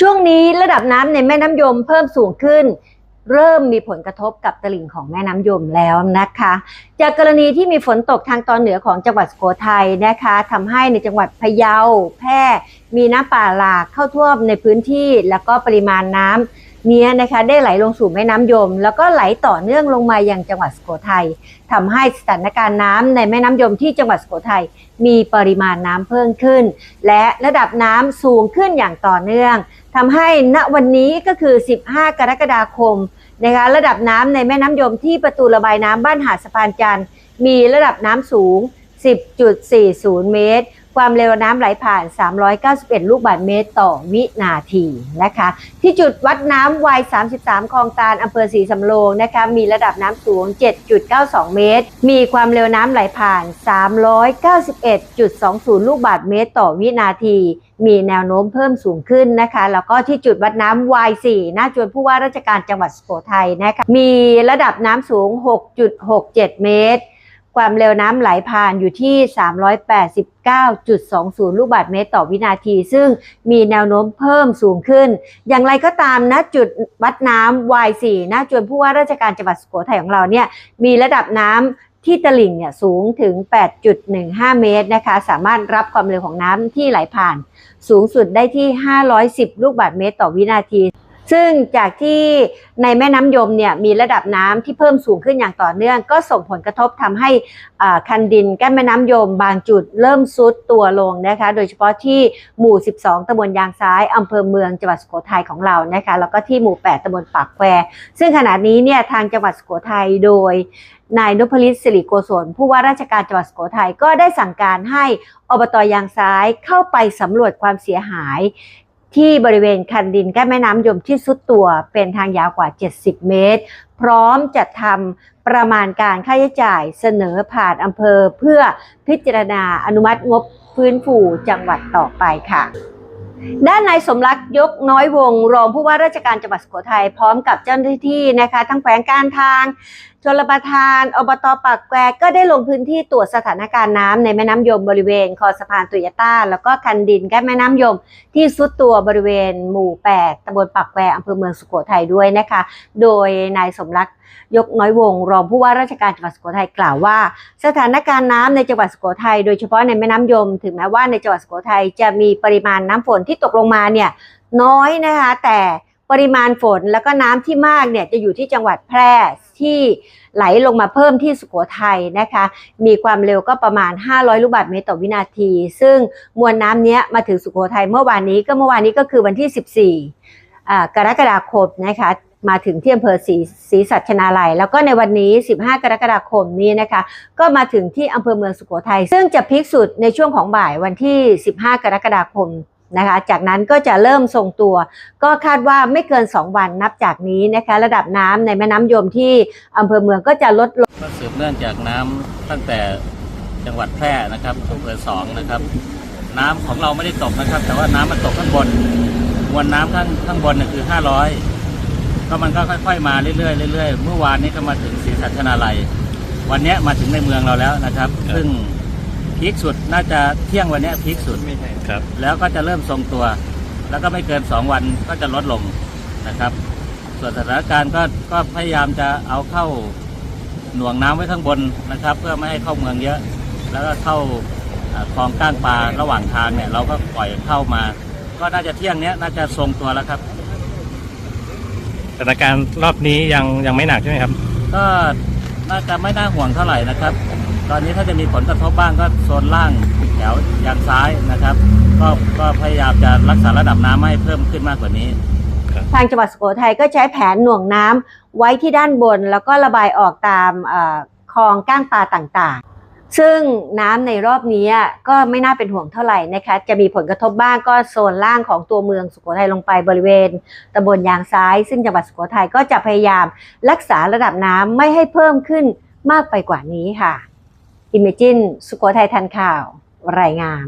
ช่วงนี้ระดับน้ำในแม่น้ำยมเพิ่มสูงขึ้น เริ่มมีผลกระทบกับตลิ่งของแม่น้ำยมแล้วนะคะ จากกรณีที่มีฝนตกทางตอนเหนือของจังหวัดสุโขทัยนะคะทำให้ในจังหวัดพะเยา แพร่ มีน้ำป่าหลากเข้าท่วมในพื้นที่ แล้วก็ปริมาณน้ำ นี้ยนะคะได้ไหลลงสู่แม่น้ำยม แล้วก็ไหลต่อเนื่องลงมาอยังจังหวัดสุโขทัยทำให้สถานการณ์น้ำในแม่น้ำยมที่จังหวัดสุโขทัยมีปริมาณน้ำเพิ่มขึ้น และระดับน้ำสูงขึ้นอย่างต่อเนื่องทำให้ณวันนี้ก็คือ 15 กรกฎาคมนะคะระดับน้ำในแม่น้ำยมที่ประตูระบายน้ำบ้านหาดสะพานจันทร์มีระดับน้ำสูง 10.40 เมตร ความเร็วน้ำไหลผ่าน 391 ลูกบาศก์เมตรต่อวินาทีนะคะ ที่จุดวัดน้ำวัย 33 คลองตาลอำเภอศรีสำโรงนะคะ มีระดับน้ำสูง 7.92 เมตร มีความเร็วน้ำไหลผ่าน 391.20 ลูกบาศก์เมตรต่อวินาที มีแนวโน้มเพิ่มสูงขึ้นนะคะ แล้วก็ที่จุดวัดน้ำ Y4 หน้าจวนผู้ว่าราชการจังหวัดสุโขทัยนะคะ มีระดับน้ำสูง 6.67 เมตร ความเร็วน้ำไหลผ่านอยู่ที่ 389.20 ลูกบาศก์เมตรต่อวินาที ซึ่งมีแนวโน้มเพิ่มสูงขึ้น อย่างไรก็ตามนะจุดวัดน้ำ Y4 หน้าจวนผู้ว่าราชการจังหวัดสุโขทัยของเราเนี่ยมีระดับน้ำที่ตลิ่งเนี่ยสูงถึง 8.15 เมตรนะคะ สามารถรับความเร็วของน้ำที่ไหลผ่าน สูงสุดได้ที่ 510 ลูกบาศก์เมตรต่อวินาที ซึ่งจากที่ในแม่น้ำยมเนี่ยมีระดับน้ำที่เพิ่มสูงขึ้นอย่างต่อเนื่อง ก็ส่งผลกระทบทำให้คันดินกั้นแม่น้ำยม บางจุดเริ่มซุดตัวลงนะคะ โดยเฉพาะที่หมู่ 12ตำบลยางซ้ายอำเภอเมืองจังหวัดสุโขทัยของเรานะคะ แล้วก็ที่หมู่ 8ตำบลปากแควซึ่งขณะนี้เนี่ยทางจังหวัดสุโขทัยโดยนายนพลิตสิริโกศลผู้ว่าราชการจังหวัดสุโขทัยก็ได้สั่งการให้อบตยางซ้ายเข้าไปสำรวจความเสียหาย ที่บริเวณคันดินใกั้แม่น้ำยมที่สุดตัวเป็นทางยาวกว่า 70 เมตร พร้อมจัดทำประมาณการค่าใช้จ่ายเสนอผ่านอำเภอเพื่อพิจารณาอนุมัติงบพื้นฟูจังหวัดต่อไปค่ะด้านนายสมรักษ์ยกน้อยวงรองผู้ว่าราชการจังหวัดสุโขทัยพร้อมกับเจ้าหน้าที่นะคะ ทั้งแขวงการทาง ชลประทานอบตปากแควก็ได้ลงพื้นที่ตรวจสถานการณ์น้ำในแม่น้ำยมบริเวณคอสะพานตุยต้า แล้วก็คันดินใกั้แม่น้ำยม ที่ซุดตัวบริเวณหมู่ 8ตำบลปากแควอำเภอเมืองสุโขทัยด้วยนะคะ โดยนายสมรักษ์ยกน้อยวง รองผู้ว่าราชการจังหวัดสุโขทัยกล่าวว่า สถานการณ์น้ำในจังหวัดสุโขทัยโดยเฉพาะในแม่น้ำยม ถึงแม้ว่าในจังหวัดสุโขทัยจะมีปริมาณน้ำฝนที่ตกลงมาเนี่ยน้อยนะคะแต่ ปริมาณฝนแล้วก็น้ำที่มากเนี่ยจะอยู่ที่จังหวัดแพร่ที่ไหลลงมาเพิ่มที่สุโขทัยนะคะ มีความเร็วก็ประมาณ 500 ลูกบาศก์เมตรต่อวินาที ซึ่งมวลน้ำเนี้ยมาถึงสุโขทัยเมื่อวานนี้ก็เมื่อวานนี้ก็คือวันที่ 14อ่กรกฎาคมนะคะมาถึงที่อำเภอศรีศรีสัชนาลัย แล้วก็ในวันนี้ 15 กรกฎาคมนี้นะคะ ก็มาถึงที่อำเภอเมืองสุโขทัยซึ่งจะพีคสุดในช่วงของบ่ายวันที่ 15 กรกฎาคม นะคะ จากนั้นก็จะเริ่มทรงตัว ก็คาดว่าไม่เกิน 2 วันนับจากนี้นะคะ ระดับน้ำในแม่น้ำยมที่อำเภอเมืองก็จะลดลงก็สืบเนื่องจากน้ำตั้งแต่จังหวัดแพร่นะครับอำเภอสองนะครับ น้ำของเราไม่ได้ตกนะครับ แต่ว่าน้ำมันตกข้างบนมวลน้ำข้างข้างบนเนี่ยคือ 500 ก็มันก็ค่อยๆมาเรื่อยๆเรื่อยๆเมื่อวานนี้ก็มาถึงศรีสัชนาลัย วันนี้มาถึงในเมืองเราแล้วนะครับซึ่ง พีคสุดน่าจะเที่ยงวันเนี้ยพีคสุด ครับ แล้วก็จะเริ่มทรงตัว แล้วก็ไม่เกิน 2 วันก็จะลดลงนะครับ ส่วนสถานการณ์ก็ก็พยายามจะเอาเข้าหน่วงน้ำไว้ข้างบนนะครับ เพื่อไม่ให้เข้าเมืองเยอะ แล้วก็เข้าอ่าคลองก้างปลาระหว่างทางเนี่ย เราก็ปล่อยเข้ามา ก็น่าจะเที่ยงเนี้ยน่าจะทรงตัวแล้วครับสถานการณ์รอบนี้ยังยังไม่หนักใช่ไหมครับ ก็น่าจะไม่น่าห่วงเท่าไหร่นะครับ ตอนนี้ถ้าจะมีผลกระทบบ้างก็โซนล่างแถวยางซ้ายนะครับ ก็ก็พยายามจะรักษาระดับน้ำไม่ให้เพิ่มขึ้นมากกว่านี้ ทางจังหวัดสุโขทัยก็ใช้แผนหน่วงน้ำไว้ที่ด้านบนแล้วก็ระบายออกตามเออคลองก้างปลาต่างๆ ซึ่งน้ำในรอบนี้ก็ไม่น่าเป็นห่วงเท่าไหร่นะคะ จะมีผลกระทบบ้างก็โซนล่างของตัวเมืองสุโขทัยลงไปบริเวณตำบลยางซ้าย ซึ่งจังหวัดสุโขทัยก็จะพยายามรักษาระดับน้ำไม่ให้เพิ่มขึ้นมากไปกว่านี้ค่ะ Imagine สุโขทัยทันข่าว รายงาน